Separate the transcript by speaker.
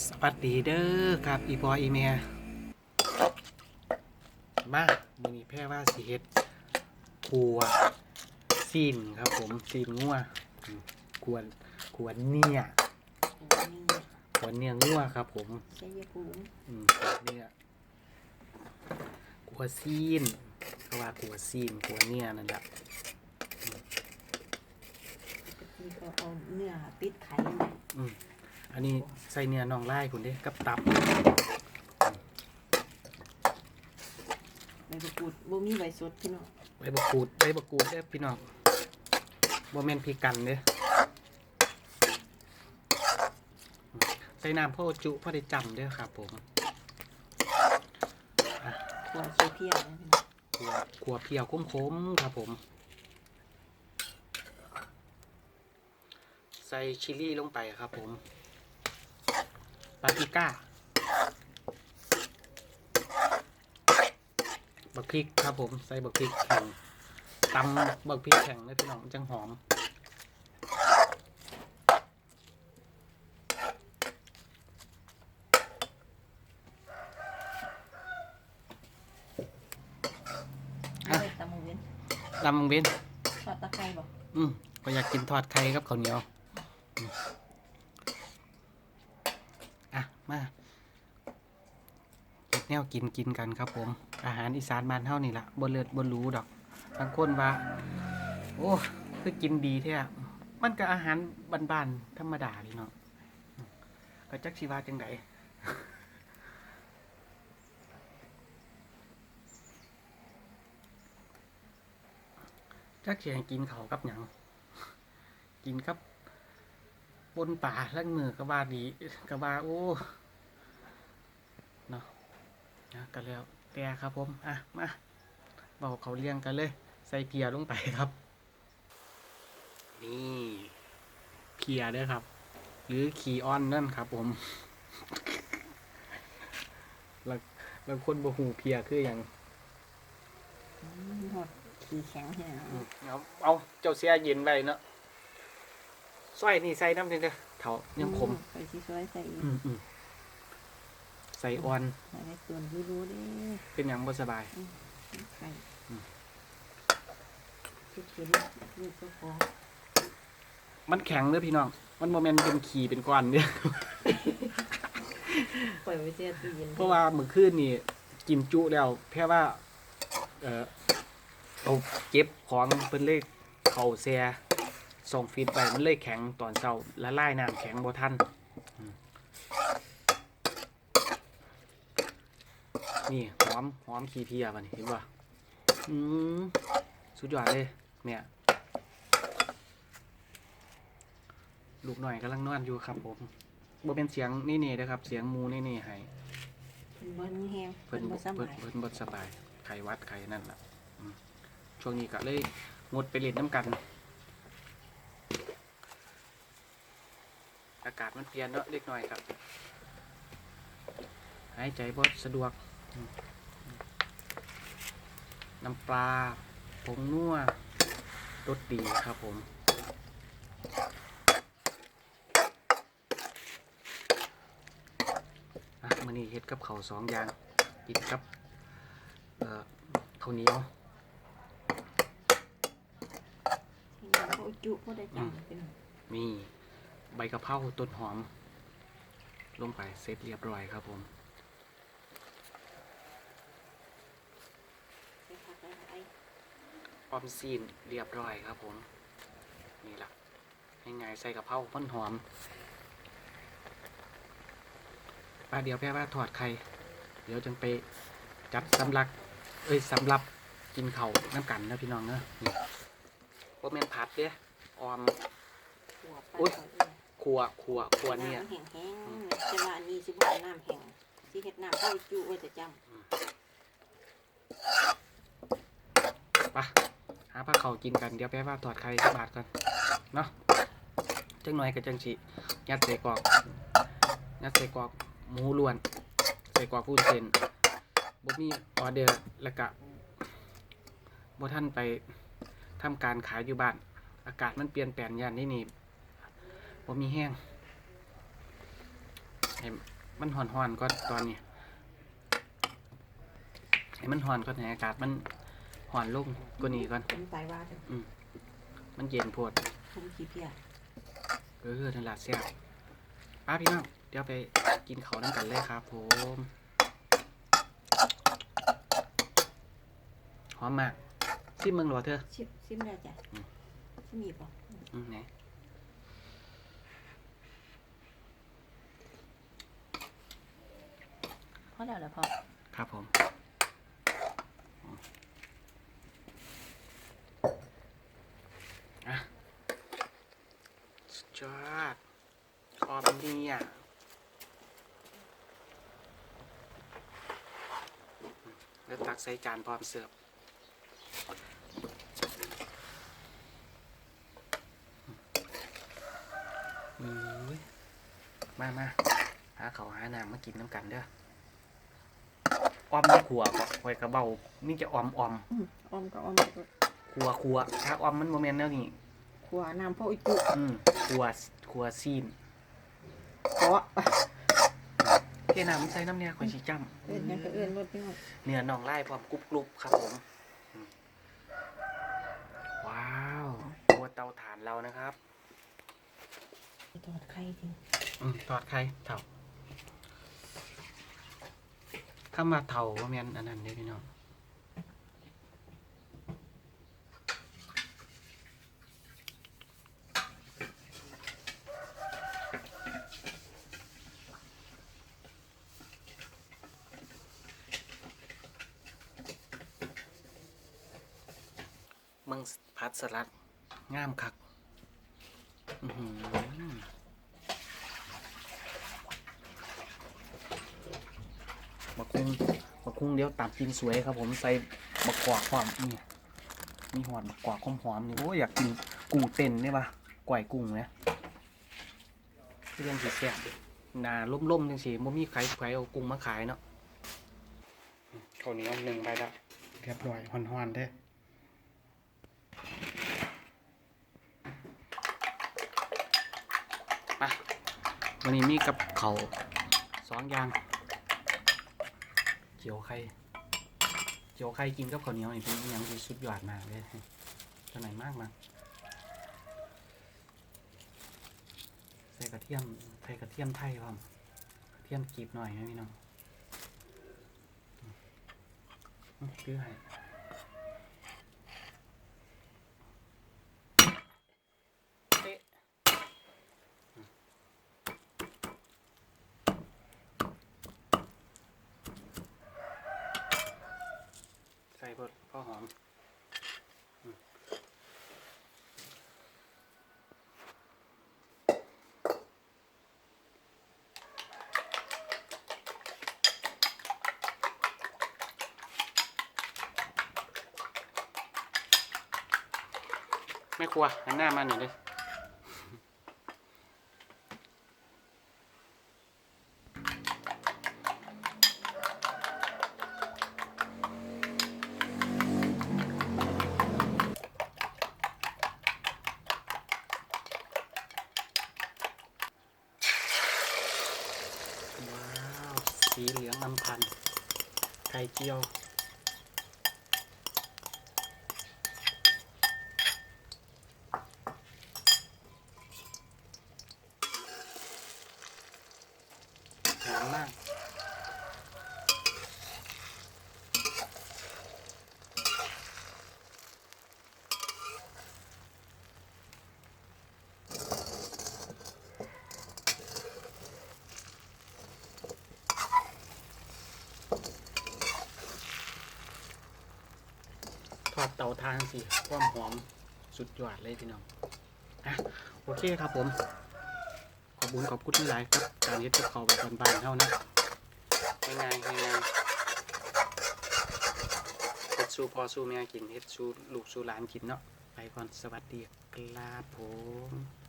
Speaker 1: สวัสดีเด้อครับอีพออีเมียมามือนี้แพ่ว่าสิเฮ็ดขัวซีนครับผมซีนงัวอืมขวนขวนเนี่ยขวนเนี่ยงัวครับ ผม
Speaker 2: ชัยภูมิ
Speaker 1: อืมขวนเนี่ยขัวซีนก็ว่าขัวซีนขัวเนี่ยนั่นแหละ
Speaker 2: ปกติก็เอาเนื้อปิดไข่นะ
Speaker 1: อืม อันนี้ใส่เนื้อน่องไล่คุณเด้กับตับ
Speaker 2: ใบมะกรูดบ่มีใบสดพี่น้อง
Speaker 1: ใบบักกูดใบบักกูดเด้อพี่น้องบ่แม่นพริกกันเด้อใส่น้ำพ่อจุพ่อได้จำเด้อครับผม
Speaker 2: ถั่วเขียวเพียวนะพี่น้อง
Speaker 1: ขัวขัวเพียวคมๆครับผมใส่ชิลลี่ลงไปครับผม ปาปริก้าบักพริกครับผมใส่บักพริกแข็งตำบักพริกแข็งเลยพี่น้องมันจังหอม
Speaker 2: เอาไปตำมงเว้น
Speaker 1: ลำมังเบน
Speaker 2: ทอดตะไคร้บ่
Speaker 1: อืมก็อยากกินทอดไข่ครับข้าวเหนียวอืมอะ มาเฮ็ด แนวกินกินกันครับผม อาหารอีสานบ้านเฮานี่ละบนเลือดบนรู้ดอกบางคนว่า โอ้คือกินดีแท้มันก็อาหารบ้านๆธรรมดาพี่เนาะก็จักสิว่าจังไดจักเสียงกินเขากับหยังกินกับ บนป่าล่างมือก็ว่าดีก็ว่าโอ้ นะก็แล้วแต่ครับผม อะ มาบอกเขาเลี้ยงกันเลย ใส่เพียลงไปครับ นี่เพียเด้อครับ หรือขี่ออนนั่นครับ ผมแล้วแล้วคนบ่หูเพียคืออย่าง
Speaker 2: อืมทอดขี้แข็งเนี่ย
Speaker 1: อืมเอาเอาเจ้าเสียเย็นไว้เนาะสร้อยนี่ใส่น้ำเด้อเถายังขม
Speaker 2: ไปที่ซอยใส่อีก
Speaker 1: อืมอืม ใส่ออน
Speaker 2: ใส่ในส่วนรู้ๆเด้
Speaker 1: เป็นอย่างบ่สบาย
Speaker 2: ไข่
Speaker 1: อืม
Speaker 2: ทุกชิ้นลูกก็พอ
Speaker 1: มันแข็งเด้อพี่น้อง มันโมเมนเป็นขีเป็นก้อนเนี่ย
Speaker 2: ปล่อยไว้เสียตู้เย็น
Speaker 1: เพราะว่ามื้อคืนนี่กินจุแล้วแค่ว่า เออเอาเก็บของเพิ่นเลยเข้าแซ่ส่งฟีดไปมันเลยแข็งตอนเช้าละลายน้ำแข็งบ่ทันอืม นี่หอมหอมขี้เพียบัดนี้เห็นบ่อืมสุดยอดเลย เนี่ย ลูกหน่อยกำลังนอนอยู่ครับผมบ่เป็นเสียงนี่นี่นะครับ เสียงหมูนี่นี่ให้
Speaker 2: เพิ่นบ่มีแห้ง
Speaker 1: เพิ่
Speaker 2: เพิ่
Speaker 1: น
Speaker 2: นบ่ส
Speaker 1: เพิ่น
Speaker 2: บาย
Speaker 1: เพิ่นบ่สบายไข้หวัดไข้นั่นล่ะอืมช่วงนี้ก็เลยงดไปเล่นน้ำกัน อากาศมันเปลี่ยนเนาะเล็กน้อยครับ หายใจบ่สะดวกอืม น้ำปลาผงนัวรสดีครับผมอะมื้อนี้เฮ็ดกับข้าวสองอย่างกินกับเอ่อข้าวเหนียว
Speaker 2: พี่น้องเขาจุบ่ได้จังพี่น้อง
Speaker 1: มีใบกะเพราต้นหอม ลงไปเสร็จเรียบร้อยครับผม
Speaker 2: ใส่ผักหลาย
Speaker 1: ออมซีนเรียบร้อยครับผม นี่ล่ะง่ายๆใส่กะเพราต้นหอมป้าเดี๋ยวแพ่ว่าถอดไข่ เดี๋ยวจึงไปจัดสำลัก เอ้ยสำหรับกินเขาวน้ำกันนะพี่น้องเนอะนี่โอเมนผัดเด้อออม
Speaker 2: ๆหัวปลา
Speaker 1: อุ๊ย
Speaker 2: เขาเนี่ย
Speaker 1: ครัวครัวครัวเนี่ย
Speaker 2: น้ำแห้งๆแต่ว่าอันนี้สิบ่เอาน้ำแห้งสิเฮ็ดน้ำเข้าจุไว้แต่จัง
Speaker 1: ปะหาผ้าเขากินกันเดี๋ยวแป๊บว่าถอดไข่บาทกันเนาะจังหน่อยกับจังสิยัดใส่กรอกยัดใส่กรอกหมูล้วน ใส่กรอกพูนเซนบ่มีออเดอร์แล้วก็บ่ท่านไปทำการขายอยู่บ้าน อากาศมันเปลี่ยนแปลงย่างนี้นี่บ่มีแห้งให้มันห่อนๆก็ตอนนี้ให้มันห่อนก่อนให้อากาศมัน ห่อนลงกว่านี้ก่อน
Speaker 2: ผมตายว่าจะ
Speaker 1: มันเย็นโพด
Speaker 2: ผมขี้เพีย
Speaker 1: เออนั่นละเสียป้าพี่น้องเดี๋ยวไปกินเขาวน้ำกันเลยครับผมหอมมากซิมเมืองหลวเธอ
Speaker 2: ชิมชิมได้จ้ะ
Speaker 1: อืม
Speaker 2: ชิมมีป่ะ
Speaker 1: อืมไหน
Speaker 2: พอแล้วเหรอพ่อ
Speaker 1: ครับผมอะสุด ยอดคอมดีอะแล้วตักใส่จานพร้อมเสิร์ฟอืมมามาหาเขาวหาน้ำมากินน้ำกันเด้อออมในขัวก็คอยกระเบานี่จะออมออม
Speaker 2: อืมออมก็ออมก็
Speaker 1: ขัวขัวถ้าออมมันโมเมนต์แล้วนี่
Speaker 2: ขัวน้ำพ่ออุจุ
Speaker 1: อืมขัวขัวซีน
Speaker 2: เกาะ
Speaker 1: เทน้ำใส่น้ำเนี่ยคอยชิจ้
Speaker 2: เอื้อนยังก็เอื้อนรถพี่น้องำ
Speaker 1: เนื้อน่องไล่พร้อมกรุบกรุบครับผมอืมว้าวตัวเตาถ่านเรานะครับ
Speaker 2: ทอดไข่ทิ้ง
Speaker 1: อืมทอดไข่เถ่าถ้ามาเถ่าว่าแมนอันนั้นเด้อพี่น้องมึง พัดสลัดงามคักบักคุงบักคุงเดี๋ยวตับกินสวยครับผมใส่บักกวากความนี่มีหอดบักกวากหอมหอมนี่โอ้อยากกินกุ้งเต้นเนี่ยปะก่อยกุ้งเนี่ยเรื่องสีแซ่บนาล่มๆจังสิบ่มีใครใครเอากุ้งมาขายเนาะข้าวเหนียวหนึ่งไปล้วเรียบร้อยหอนๆเด้อ มา วันนี้มีกับเขาสองอย่าง เจียวไข่เจียวไข่กินกับข้าวเหนียวนี่เป็นอย่างที่สุดยอดมากเลยตัวไหนมากมาใส่กระเทียมใส่กระเทียมไทยพร้อมกระเทียมกรีบหน่อยนะพี่น้องอืมอืมดื้อให้เป๊ะ ใส่พอพอหอมอืม ไม่ครัวหันหน้ามาหน่อยเลยว้าวสีเหลืองอำพันไข่เจียว หอมมาก ทอดเตาทานสิความหอมสุดยอดเลยพี่น้องนะโอเคครับผม ขอบคุณขอบคุณหลายครับการเฮ็ดกับเขาแบบบานๆเท่านะง่ายๆง่ายๆเฮ็ดสู้พอสู้แม่กินเฮ็ดสู้ลูกสู้หลานกินเนาะไปก่อนสวัสดีครับผม